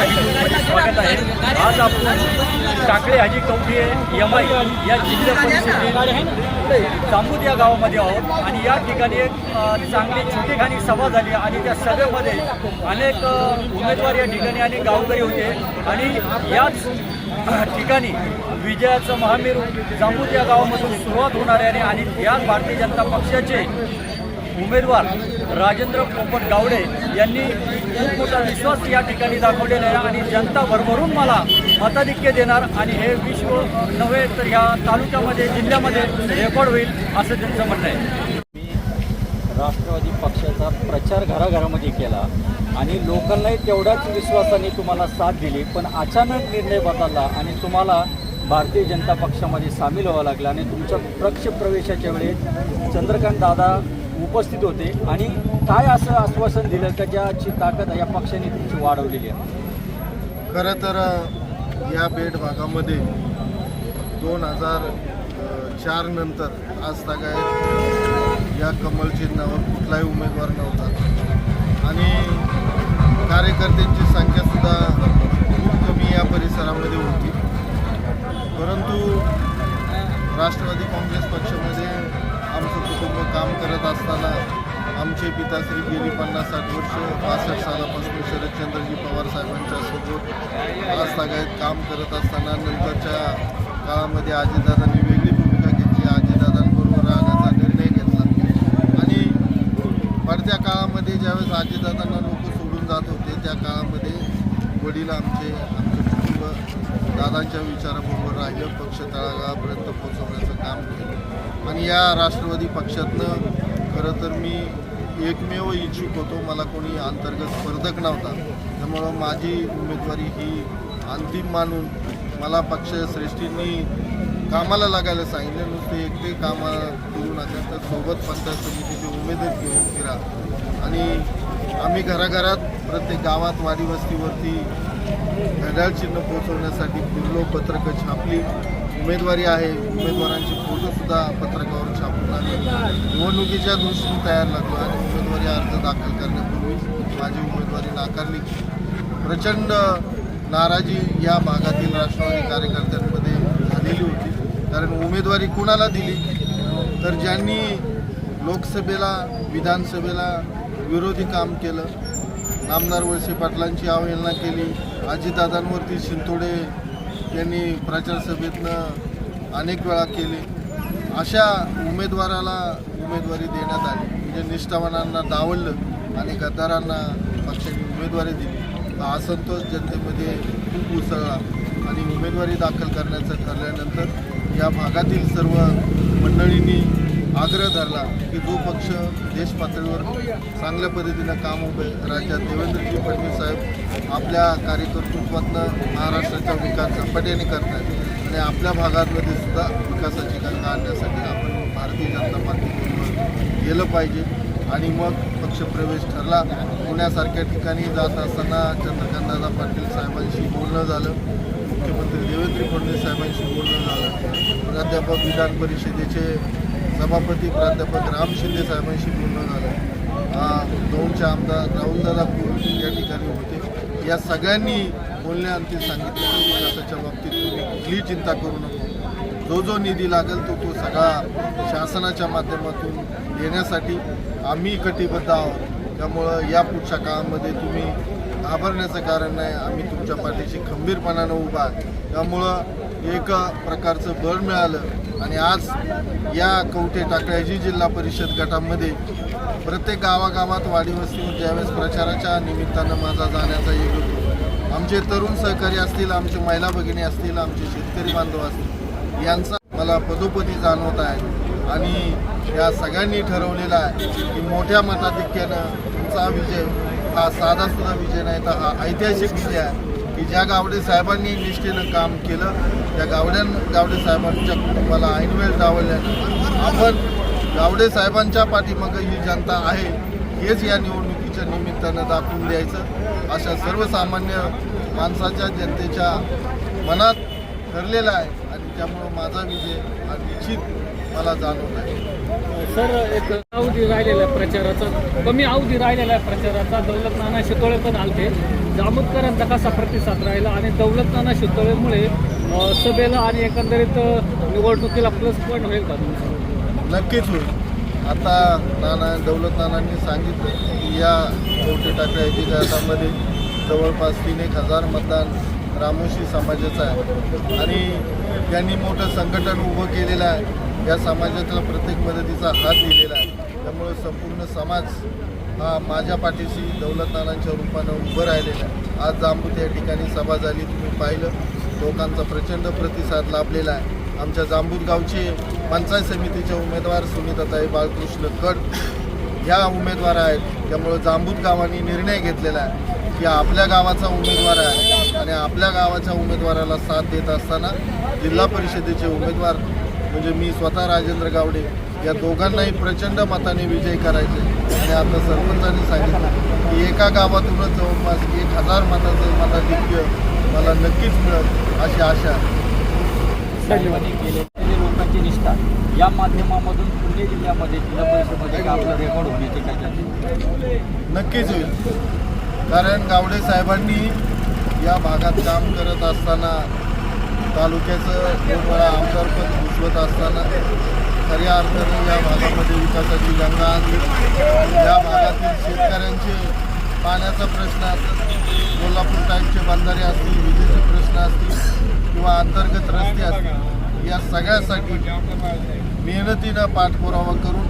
स्वागत आहे आज आपण टाकळे हाजी कवठे आय या जिल्हा परिषदेतील जांबूद या गावामध्ये आहोत आणि या ठिकाणी एक चांगली छोटेखानी सभा झाली आणि त्या सभेमध्ये अनेक उमेदवार या ठिकाणी आणि गावकरी होते. आणि याच ठिकाणी विजयाचं महामेरू जांबूद या गावामधून सुरुवात होणार आहे आणि याच भारतीय जनता पक्षाचे उमेदवार राजेंद्र पोपट गावडे यांनी खूप मोठा विश्वास या ठिकाणी दाखवलेला आहे आणि जनता भरभरून मला मताधिक्य देणार आणि हे विश्व नव्हे तर ह्या तालुक्यामध्ये जिल्ह्यामध्ये रेकॉर्ड होईल असं त्यांचं म्हणणं आहे. मी राष्ट्रवादी पक्षाचा प्रचार घराघरामध्ये केला आणि लोकांनाही तेवढ्याच विश्वासाने तुम्हाला साथ दिली पण अचानक निर्णय बदलला आणि तुम्हाला भारतीय जनता पक्षामध्ये सामील व्हावं लागलं आणि तुमच्या पक्ष प्रवेशाच्या वेळेस चंद्रकांत दादा उपस्थित होते आणि काय असं आश्वासन दिलं का ज्याची ताकद या पक्षाने तुमची वाढवलेली आहे? खरं तर या बेट भागामध्ये दोन हजार चार नंतर आज काय या कमल चिन्हावर कुठलाही उमेदवार नव्हता. आणि कार्यकर्त्यांची संख्यासुद्धा खूप कमी या परिसरामध्ये होती. परंतु राष्ट्रवादी काँग्रेस पक्षामध्ये आमचं कुटुंब काम करत असताना आमचे पिताश्री गेली पन्नास साठ वर्ष पासष्ट सालापासून शरदचंद्रजी पवार साहेबांच्या सोबत आज सगळ्यात काम करत असताना नंतरच्या काळामध्ये आजीदादांनी वेगळी भूमिका घेतली. आजीदादांबरोबर राहण्याचा निर्णय घेतला. आणि पडत्या काळामध्ये ज्यावेळेस आजीदादांना लोक सोडून जात होते त्या काळामध्ये वडील आमचे आमचे कुटुंब दादांच्या विचाराबरोबर राहिलं. पक्ष तळागाळापर्यंत पोहोचवण्याचं काम केलं. आणि या राष्ट्रवादी पक्षातनं खरं तर मी एकमेव इच्छुक होतो. मला कोणी अंतर्गत स्पर्धक नव्हता. त्यामुळं माझी उमेदवारी ही अंतिम मानून मला पक्ष श्रेष्ठींनी कामाला लागायला सांगितलं. नुसते एकटे कामा करू नका तर सोबत पंचायत समितीचे उमेदवार घेऊन फिरा. आणि आम्ही घराघरात प्रत्येक गावात वाडी वस्तीवरती घड्याळ चिन्ह पोहोचवण्यासाठी फिरलो पत्रकं छापली. उमेदवारी आहे. उमेदवारांचे फोटोसुद्धा पत्रकावर छापून आले निवडणुकीच्या दृष्टीने तयार लागलो आणि उमेदवारी अर्ज दाखल करण्यापूर्वी माझी उमेदवारी नाकारली. प्रचंड नाराजी या भागातील राष्ट्रवादी कार्यकर्त्यांमध्ये झालेली होती. कारण उमेदवारी कुणाला दिली? तर ज्यांनी लोकसभेला विधानसभेला विरोधी काम केलं नामदार वळसे पाटलांची अवहेलना केली आजीदादांवरती शिंतोडे यांनी प्रचारसभेतनं अनेक वेळा केले. अशा उमेदवाराला उमेदवारी देण्यात आली. म्हणजे निष्ठावानांना डावललं आणि गद्दारांना पक्षाने उमेदवारी दिली. हा असंतोष जनतेमध्ये खूप उसळला आणि उमेदवारी दाखल करण्याचं ठरल्यानंतर या भागातील सर्व मंडळींनी आग्रह धरला की जो पक्ष देश पातळीवर चांगल्या पद्धतीनं काम उभे राज्यात देवेंद्रजी फडणवीस साहेब आपल्या कार्यकर्तृत्वातनं महाराष्ट्राचा विकास झपाट्याने करतात आणि आपल्या भागांमध्ये सुद्धा विकासाची गंगा आणण्यासाठी आपण भारतीय जनता पार्टीबरोबर गेलं पाहिजे. आणि मग पक्षप्रवेश ठरला. पुण्यासारख्या ठिकाणी जात असताना चंद्रकांतदादा पाटील साहेबांशी बोलणं झालं. मुख्यमंत्री देवेंद्र फडणवीस साहेबांशी बोलणं झालं. प्राध्यापक विधान परिषदेचे सभापती प्राध्यापक राम शिंदे साहेबांशी बोलणं झालं. आ, दोनचे आमदार राहुलदादा कुल या ठिकाणी होते. या सगळ्यांनी बोलण्याअंती सांगितलं की विकासाच्या बाबतीत तुम्ही कुठलीही चिंता करू नको. जो जो निधी लागेल तो तो सगळा शासनाच्या माध्यमातून येण्यासाठी आम्ही कटिबद्ध आहोत. त्यामुळं या पुढच्या काळामध्ये तुम्ही घाबरण्याचं कारण नाही. आम्ही तुमच्या पाठीशी खंबीरपणानं उभा त्यामुळं एक प्रकारचं बळ मिळालं. आणि आज या कवठे टाकळ्याची जिल्हा परिषद गटामध्ये प्रत्येक गावागावात वाडीवस्तीवर ज्यावेळेस प्रचाराच्या निमित्तानं माझा जाण्याचा योग होतो. आमचे तरुण सहकारी असतील आमचे महिला भगिनी असतील आमचे शेतकरी बांधव असतील यांचा मला पदोपदी जाणवत आहे. आणि या सगळ्यांनी ठरवलेलं आहे की मोठ्या मताधिक्यानं तुमचा विजय हा साधा सुद्धा विजय नाही तर हा ऐतिहासिक विजय आहे. की ज्या गावडे साहेबांनी निष्ठेनं काम केलं त्या गावड्यां गावडे साहेबांच्या कुटुंबाला ऐनवेळ डावल्यानं आपण गावडे साहेबांच्या पाठीमागं ही जनता आहे हेच या निवडणुकीच्या निमित्तानं दाखवून द्यायचं. अशा सर्वसामान्य माणसाच्या जनतेच्या मनात ठरलेलं आहे आणि त्यामुळं माझा विजय हा निश्चित मला जाणवत आहे. सर एक अवधी राहिलेला आहे प्रचाराचा कमी अवधी राहिलेला आहे प्रचाराचा दौलत नाना शितोळे पण आलते. जामोदकरांचा कसा प्रतिसाद राहिला आणि दौलत नाना शितोळेमुळे सभेला आणि एकंदरीत निवडणुकीला प्लस पॉईंट होईल का नक्कीच होईल. आता नाना दौलत नानांनी सांगितलं की या कवठे टाकळ्या गटामध्ये जवळपास तीन एक हजार मतदान रामोशी समाजाचं आहे. आणि त्यांनी मोठं संघटन उभं केलेलं आहे. या समाजातला प्रत्येक मदतीचा हात दिलेला आहे. त्यामुळे संपूर्ण समाज हा माझ्या पाठीशी दौलतनानांच्या रूपानं उभं राहिलेला आहे. आज जांबूत या ठिकाणी सभा झाली तुम्ही पाहिलं. लोकांचा प्रचंड प्रतिसाद लाभलेला आहे. आमच्या जांबूत गावचे पंचायत समितीचे उमेदवार सुनीताताई बाळकृष्ण कड ह्या उमेदवार आहेत. त्यामुळं जांबूत गावाने निर्णय घेतलेला आहे की आपल्या गावाचा उमेदवार आहे आणि आपल्या गावाच्या उमेदवाराला साथ देत असताना जिल्हा परिषदेचे उमेदवार म्हणजे मी स्वतः राजेंद्र गावडे या दोघांनाही प्रचंड मताने विजय करायचे. आणि आता सरपंचांनी सांगितलं की एका गावातूनच जवळपास एक हजार मताचं मताधिक्य मला नक्कीच मिळत अशी आशा लोकांची निष्ठा या माध्यमामधून पुणे जिल्ह्यामध्ये जिल्हा परिषदेमध्ये आपलं रेकॉर्ड होण्याची काय? नक्कीच होईल. कारण गावडे साहेबांनी या भागात काम करत असताना तालुक्याचं वेळा आमदारपद भुजवत असताना खऱ्या अर्थाने या भागामध्ये विकासाची गंगा आणली या भागातील शेतकऱ्यांचे पाण्याचा प्रश्न असेल कोल्हापूर टाईपचे बंधारे असतील विजेचे प्रश्न असतील किंवा अंतर्गत रस्ते असतील या सगळ्यासाठी मेहनतीनं पाठपुरावा करून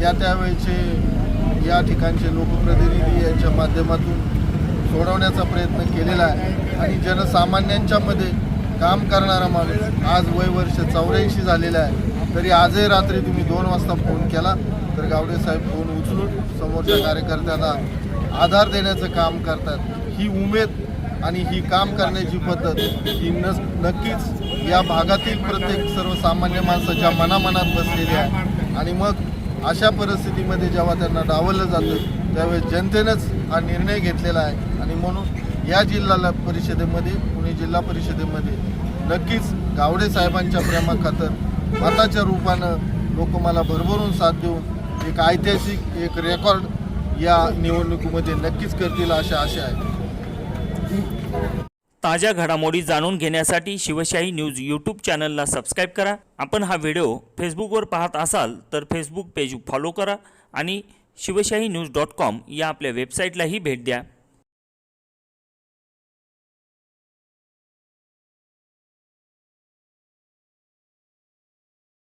त्या त्यावेळेचे या ठिकाणचे लोकप्रतिनिधी यांच्या माध्यमातून सोडवण्याचा प्रयत्न केलेला आहे. आणि जनसामान्यांच्यामध्ये काम करणारा माणूस आज वय वर्ष चौऱ्याऐंशी झालेला आहे. तरी आजही रात्री तुम्ही दोन वाजता फोन केला तर गावडे साहेब फोन उचलून समोरच्या कार्यकर्त्यांना आधार देण्याचं काम करतात. ही उमेद आणि ही काम करण्याची पद्धत ही न नक्कीच या भागातील प्रत्येक सर्वसामान्य माणसाच्या मनामनात बसलेली आहे. आणि मग अशा परिस्थितीमध्ये जेव्हा त्यांना डावललं जातं त्यावेळेस जनतेनंच हा निर्णय घेतलेला आहे. आणि म्हणून या जिल्हा परिषदेमध्ये पुणे जिल्हा परिषदेमध्ये नक्कीच गावडे साहेबांच्या प्रेमाखातर मताच्या रूपानं लोक मला भरभरून साथ देऊन एक ऐतिहासिक एक रेकॉर्ड या निवडणुकीमध्ये नक्कीच करतील अशा आशा आहे. ताज्या घडामोडी जाणून घेण्यासाठी शिवशाही न्यूज यूट्यूब चॅनलला सबस्क्राईब करा. आपण हा व्हिडिओ फेसबुकवर पाहत असाल तर फेसबुक पेज फॉलो करा आणि शिवशाही न्यूज डॉट कॉम या आपल्या वेबसाईटलाही भेट द्या.